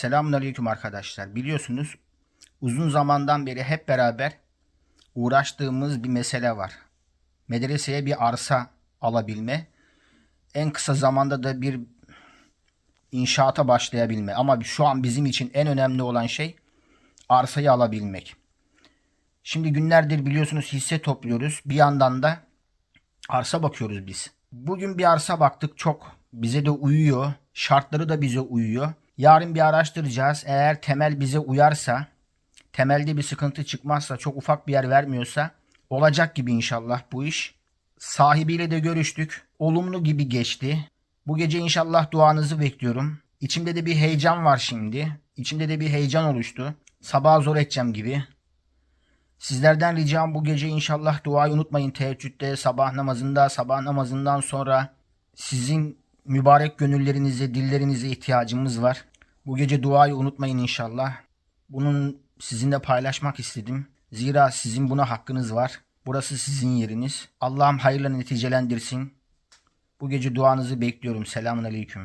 Selamünaleyküm arkadaşlar. Biliyorsunuz uzun zamandan beri hep beraber uğraştığımız bir mesele var. Medreseye bir arsa alabilme. En kısa zamanda da bir inşaata başlayabilme. Ama şu an bizim için en önemli olan şey arsayı alabilmek. Şimdi günlerdir biliyorsunuz hisse topluyoruz. Bir yandan da arsa bakıyoruz biz. Bugün bir arsa baktık çok bize de uyuyor. Şartları da bize uyuyor. Yarın bir araştıracağız. Eğer temel bize uyarsa, temelde bir sıkıntı çıkmazsa, çok ufak bir yer vermiyorsa olacak gibi inşallah bu iş. Sahibiyle de görüştük. Olumlu gibi geçti. Bu gece inşallah duanızı bekliyorum. İçimde de bir heyecan var şimdi. İçimde de bir heyecan oluştu. Sabah zor edeceğim gibi. Sizlerden ricam bu gece inşallah duayı unutmayın teheccüde, sabah namazında, sabah namazından sonra sizin mübarek gönüllerinize, dillerinize ihtiyacımız var. Bu gece duayı unutmayın inşallah. Bunun sizinle paylaşmak istedim. Zira sizin buna hakkınız var. Burası sizin yeriniz. Allah'ım hayırla neticelendirsin. Bu gece duanızı bekliyorum. Selamun aleyküm.